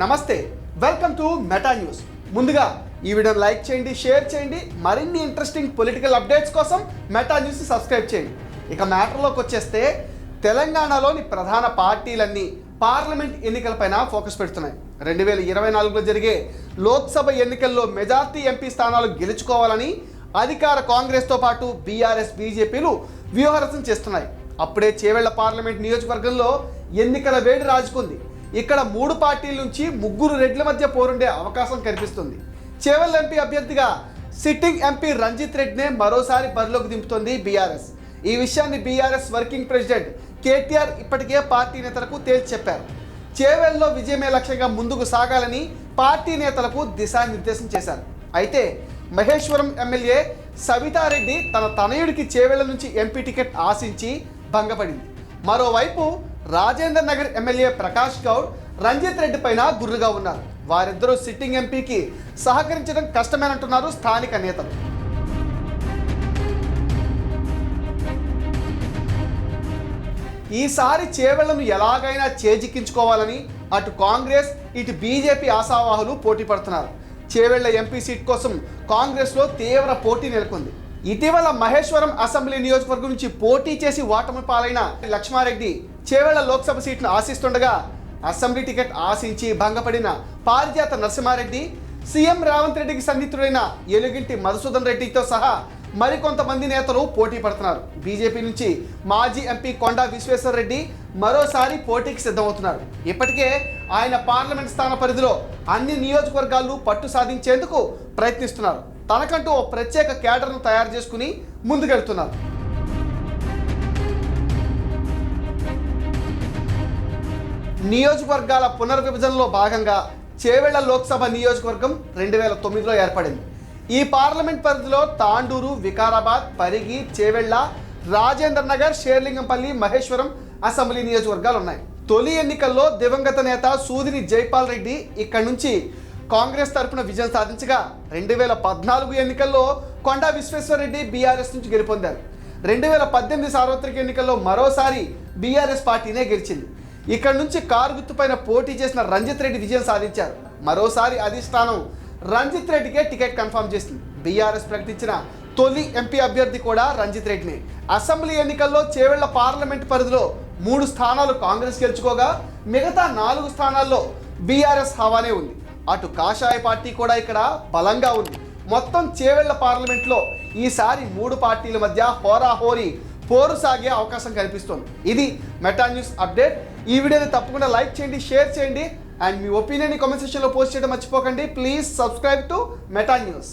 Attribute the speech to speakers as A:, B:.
A: నమస్తే welcome to Meta news ముందుగా ఈ వీడియోని లైక్ చేయండి షేర్ చేయండి మరిన్ని ఇంట్రెస్టింగ్ పొలిటికల్ అప్డేట్స్ కోసం మెటా న్యూస్ని సబ్స్క్రైబ్ చేయండి. ఇక మ్యాటర్లోకి వచ్చేస్తే తెలంగాణలోని ప్రధాన పార్టీలన్నీ పార్లమెంట్ ఎన్నికలపైన ఫోకస్ పెడుతున్నాయి. రెండు వేల ఇరవై నాలుగులో జరిగే లోక్సభ ఎన్నికల్లో మెజార్టీ ఎంపీ స్థానాలు గెలుచుకోవాలని అధికార కాంగ్రెస్తో పాటు బీఆర్ఎస్ బీజేపీలు వ్యూహరచన చేస్తున్నాయి. అప్పుడే చేవెళ్ళ పార్లమెంట్ నియోజకవర్గంలో ఎన్నికల వేడి రాజుకుంది. ఇక్కడ మూడు పార్టీల నుంచి ముగ్గురు రెడ్ల మధ్య పోరుండే అవకాశం కనిపిస్తుంది. చేవల్ ఎంపీ అభ్యర్థిగా సిట్టింగ్ ఎంపీ రంజిత్ రెడ్డినే మరోసారి బరిలోకి దింపుతోంది బీఆర్ఎస్. ఈ విషయాన్ని బీఆర్ఎస్ వర్కింగ్ ప్రెసిడెంట్ కేటీఆర్ ఇప్పటికే పార్టీ నేతలకు తేల్చి చెప్పారు చేవెల్లో విజయమే లక్ష్యంగా ముందుకు సాగాలని పార్టీ నేతలకు దిశానిర్దేశం చేశారు. అయితే మహేశ్వరం ఎమ్మెల్యే సవితారెడ్డి తన తనయుడికి చేవెళ్ళ నుంచి ఎంపీ టికెట్ ఆశించి భంగపడింది. మరోవైపు రాజేంద్ర నగర్ ఎమ్మెల్యే ప్రకాష్ గౌడ్ రంజిత్ రెడ్డి పైన గుర్రుగా ఉన్నారు. వారిద్దరూ సిట్టింగ్ ఎంపీకి సహకరించడం కష్టమేనంటున్నారు స్థానిక నేతలు. ఈసారి చేవెళ్ళను ఎలాగైనా చేజిక్కించుకోవాలని అటు కాంగ్రెస్ ఇటు బీజేపీ ఆశావాహులు పోటీ పడుతున్నారు. చేవెళ్ళ ఎంపీ సీట్ కోసం కాంగ్రెస్లో తీవ్ర పోటీ నెలకొంది. ఇటీవల మహేశ్వరం అసెంబ్లీ నియోజకవర్గం నుంచి పోటీ చేసి ఓటమి పాలైన లక్ష్మారెడ్డి చేవెళ్ళ లోక్సభ సీట్ను ఆశిస్తుండగా అసెంబ్లీ టికెట్ ఆశించి భంగపడిన పారిజాత నరసింహారెడ్డి సీఎం రేవంత్ రెడ్డికి సన్నిహితుడైన ఎలుగింటి మధుసూదన్ రెడ్డితో సహా మరికొంతమంది నేతలు పోటీ పడుతున్నారు. బీజేపీ నుంచి మాజీ ఎంపీ కొండా విశ్వేశ్వర రెడ్డి మరోసారి పోటీకి సిద్ధమవుతున్నారు. ఇప్పటికే ఆయన పార్లమెంట్ స్థాన పరిధిలో అన్ని నియోజకవర్గాలు పట్టు సాధించేందుకు ప్రయత్నిస్తున్నారు. తనకంటూ ఓ ప్రత్యేక క్యాడర్ను తయారు చేసుకుని ముందుకెళ్తున్నారు. నియోజకవర్గాల పునర్విభజనలో భాగంగా చేవెళ్ళ లోక్సభ నియోజకవర్గం రెండు వేల తొమ్మిదిలో ఏర్పడింది. ఈ పార్లమెంట్ పరిధిలో తాండూరు వికారాబాద్ పరిగి చేవెళ్ళ రాజేంద్ర నగర్ షేర్లింగంపల్లి మహేశ్వరం అసెంబ్లీ నియోజకవర్గాలు ఉన్నాయి తొలి ఎన్నికల్లో దివంగత నేత సూదిని జైపాల్ రెడ్డి ఇక్కడి నుంచి కాంగ్రెస్ తరపున విజయం సాధించగా రెండు వేల పద్నాలుగు ఎన్నికల్లో కొండా విశ్వేశ్వరరెడ్డి బీఆర్ఎస్ నుంచి గెలుపొందారు. రెండు వేల పద్దెనిమిది సార్వత్రిక ఎన్నికల్లో మరోసారి బీఆర్ఎస్ పార్టీనే గెలిచింది. ఇక్కడ నుంచి కారు గుర్తుపైన పోటీ చేసిన రంజిత్ రెడ్డి విజయం సాధించారు. మరోసారి అధిష్టానం రంజిత్ రెడ్డికే టికెట్ కన్ఫర్మ్ చేసింది. బీఆర్ఎస్ ప్రకటించిన తొలి ఎంపీ అభ్యర్థి కూడా రంజిత్ రెడ్డిని. అసెంబ్లీ ఎన్నికల్లో చేవెళ్ళ పార్లమెంట్ పరిధిలో మూడు స్థానాలు కాంగ్రెస్ గెలుచుకోగా మిగతా నాలుగు స్థానాల్లో బీఆర్ఎస్ హవానే ఉంది. అటు కాషాయ పార్టీ కూడా ఇక్కడ బలంగా ఉంది. మొత్తం చేవెళ్ళ పార్లమెంట్లో ఈసారి మూడు పార్టీల మధ్య హోరాహోరీ పోరు సాగే అవకాశం కనిపిస్తుంది. ఇది మెటా న్యూస్ అప్డేట్. ఈ వీడియోని తప్పకుండా లైక్ చేయండి షేర్ చేయండి. అండ్ మీ ఒపీనియన్ కామెంట్ సెక్షన్లో పోస్ట్ చేయడం మర్చిపోకండి. Please subscribe to Meta news.